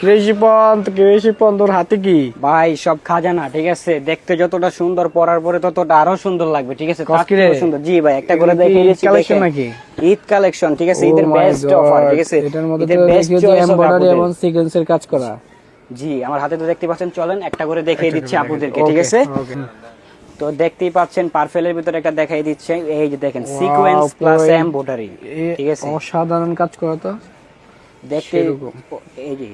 কৃষিপন কৃষিপন তোর হাতে কি? ভাই সব খাজানা ঠিক আছে? দেখতে যতটা সুন্দর পরার পরে ততটা আরও সুন্দর লাগবে ঠিক আছে? সুন্দর। জি ভাই একটা করে দেখে। নাকি? ঈদ কালেকশন ঠিক আছে? Oh ঈদের বেস্ট অফার ঠিক আছে? এটার মধ্যে বেস্ট এমব্রয়ডারি এবং সিকোয়েন্সের কাজ করা। জি আমার হাতে তো দেখতে পাচ্ছেন চলেন একটা করে দেখিয়ে দিচ্ছি আপুদেরকে ঠিক আছে? তো দেখতেই পাচ্ছেন পারফেলের ভিতরে একটা দেখাই দিচ্ছে এই যে দেখেন সিকোয়েন্স প্লাস এমব্রয়ডারি ঠিক আছে? অসাধারণ কাজ করা তো। দেখতে এই যে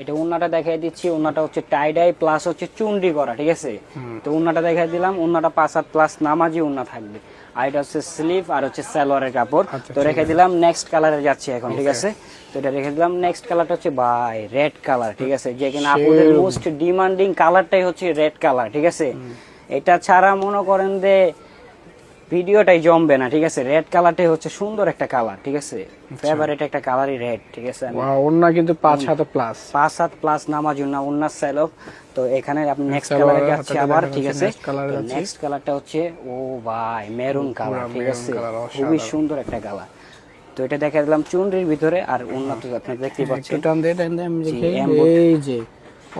এটা উন্নাটা দেখাই দিচ্ছি উন্নাটা হচ্ছে টাইডাই প্লাস হচ্ছে চুন্ডি করা ঠিক আছে? তো উন্নাটা দেখাই দিলাম উন্নাটা পাঁচ হাত প্লাস নামাজি উন্না থাকবে। আর এটা হচ্ছে স্লিভ আর হচ্ছে সালোয়ারের কাপড়। আচ্ছা, তো রেখে দিলাম নেক্সট কালারে যাচ্ছি এখন ঠিক আছে? তো এটা রেখে দিলাম নেক্সট কালারটা হচ্ছে বাই রেড কালার ঠিক আছে? যে কিনা আপনাদের। মোস্ট ডিমান্ডিং কালারটাই হচ্ছে রেড কালার ঠিক আছে? এটা ছাড়া মনে করেন যে ভিডিওটাই জমবে না ঠিক আছে? রেড কালারটাই হচ্ছে সুন্দর একটা কালার ঠিক আছে? আচ্ছা। ফেভারিট একটা কালারই রেড ঠিক আছে? ওন্না কিন্তু পাঁচ হাতে প্লাস পাঁচ সাত প্লাস নামাজ না উন্নাস সাইলভ তো এখানে আপনি নেক্সট কালারে যাচ্ছি আবার ঠিক আছে। নেক্সট কালারটা হচ্ছে ও ভাই মেরুন কালার ঠিক আছে? খুবই সুন্দর একটা কালার তো এটা দেখা দিলাম চুনরির ভিতরে আর উন্নত আপনি দেখতে পাচ্ছেন। এই যে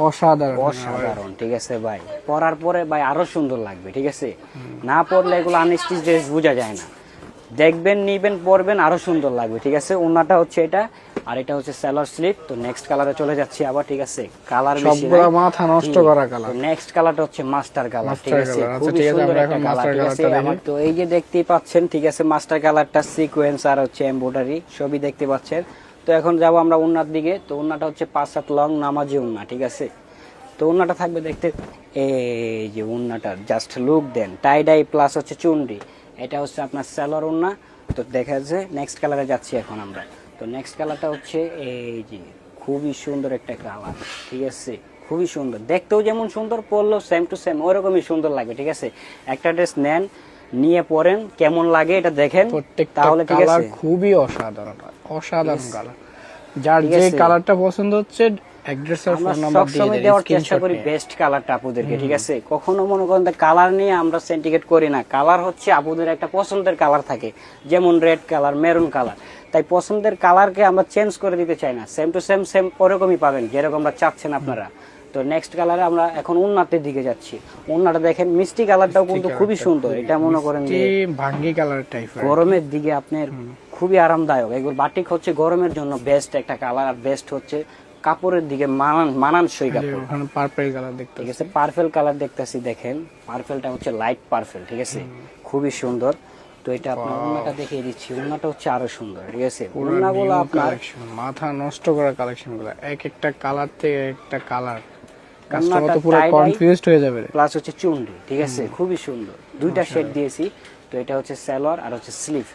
অসাধারণ। অসাধারণ ঠিক আছে ভাই। পরার পরে ভাই আরও সুন্দর লাগবে ঠিক আছে? না পরলে এগুলো আনস্টিচ ড্রেস বোঝা যায় না। দেখবেন নিবেন পরবেন আরও সুন্দর লাগবে ঠিক আছে? ওনাটা হচ্ছে এটা আর এটা হচ্ছে স্যালার স্লিপ তো নেক্সট কালারে চলে যাচ্ছি আবার ঠিক আছে? কালার সবগুলা মাথা নষ্ট করা কালার নেক্সট কালারটা হচ্ছে মাস্টার কালার ঠিক আছে? আচ্ছা, খুবই ঠিক আছে, সুন্দর একটা কালার ঠিক আছে? আমার তো এই যে দেখতেই পাচ্ছেন ঠিক আছে? মাস্টার কালারটা সিকোয়েন্স আর হচ্ছে এমব্রয়ডারি সবই দেখতে পাচ্ছেন। তো এখন যাব আমরা উন্নার দিকে। তো উন্নাটা হচ্ছে পাঁচ সাত লং নামাজি উন্না, ঠিক আছে? তো উন্নাটা থাকবে দেখতে, এই যে উন্নাটা just look then tie dye plus হচ্ছে চুনরি। এটা হচ্ছে আপনার স্যালোর উন্না। তো দেখা যাচ্ছে নেক্সট কালারে যাচ্ছি এখন আমরা। তো নেক্সট কালারটা হচ্ছে এই যে খুবই সুন্দর একটা কালার ঠিক আছে? খুবই সুন্দর। দেখতেও যেমন সুন্দর, পরলেও সেম টু সেম ওরকমই সুন্দর লাগবে ঠিক আছে? একটা ড্রেস নেন নিয়ে পরেন কেমন লাগে এটা দেখেন। তাহলে ঠিক কালার আছে। খুবই অসাধারণ অসাধারণ কালার যার যে কালারটা পছন্দ হচ্ছে অ্যাড্রেস আর আমরা ফোন নাম্বার দিয়ে সবসময় দেওয়ার চেষ্টা করি বেস্ট কালারটা আপুদেরকে ঠিক আছে? কখনো মনে করেন কালার নিয়ে আমরা সেন্টিকেট করি না। কালার হচ্ছে আপুদের একটা পছন্দের কালার থাকে যেমন রেড কালার মেরুন কালার তাই পছন্দের কালারকে আমরা চেঞ্জ করে দিতে চাই না। সেম টু সেম সেম ওরকমই পাবেন চাচ্ছেন আপনারা। তো নেক্সট কালারে আমরা এখন উন্নাতের দিকে যাচ্ছি। উন্নাটা দেখেন মিষ্টি কালারটাও কিন্তু খুবই সুন্দর। এটা মনে করেন যে ভাঙ্গি কালার টাইপের গরমের দিকে আপনার খুবই আরামদায়ক। এগুলো বাটিক হচ্ছে গরমের জন্য বেস্ট একটা কালার আর বেস্ট হচ্ছে কাপড়ের দিকে মানান মানানসই কাপড়। ওখানে পার্পল কালার দেখতে ঠিক আছে পার্পেল কালার দেখতেছি দেখেন। পার্পেলটা হচ্ছে লাইট পার্পেল ঠিক আছে? খুবই সুন্দর। তো এটা আপনার উন্নাটা দেখিয়ে দিচ্ছি। উন্নাটা হচ্ছে আরও সুন্দর ঠিক আছে? উন্নাগুলো আপনার মাথা নষ্ট করা কালেকশনগুলো। এক একটা কালার থেকে একটা কালার কাস্টমার তো পুরো কনফিউজড হয়ে যাবে প্লাস হচ্ছে চুন্ডি ঠিক আছে? খুবই সুন্দর। দুইটা শেড দিয়েছি তো এটা হচ্ছে স্যালোয়ার আর হচ্ছে স্লিভ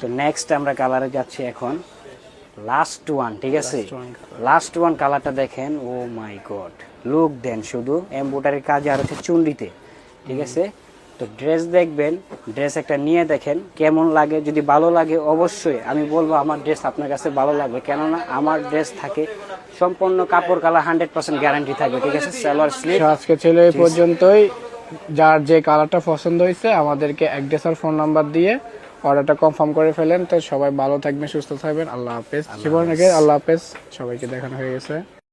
তো নেক্সট আমরা কালারে যাচ্ছি এখন। লাস্ট ওয়ান ঠিক আছে? লাস্ট ওয়ান কালারটা দেখেন ও মাই গড লুক দেন শুধু এমব্রয়ডারির কাজ আর হচ্ছে চুন্ডিতে ঠিক আছে? তো ড্রেস দেখবেন ড্রেস একটা নিয়ে দেখেন কেমন লাগে যদি ভালো লাগে অবশ্যই আমি বলব আমার ড্রেস আপনার কাছে ভালো লাগবে। কেননা আমার ড্রেস থাকে সম্পূর্ণ কাপড় কালার হান্ড্রেড পার্সেন্ট গ্যারান্টি থাকবে ঠিক আছে? সালোয়ার স্লিপ আজকে ছিল এই পর্যন্তই। যার যে কালারটা পছন্দ হয়েছে আমাদেরকে অ্যাড্রেস আর ফোন নাম্বার দিয়ে অর্ডারটা কনফার্ম করে ফেলেন। তো সবাই ভালো থাকবেন সুস্থ থাকবেন। আল্লাহ হাফেজ। জীবন আল্লাহ হাফেজ। সবাইকে দেখানো হয়ে গেছে।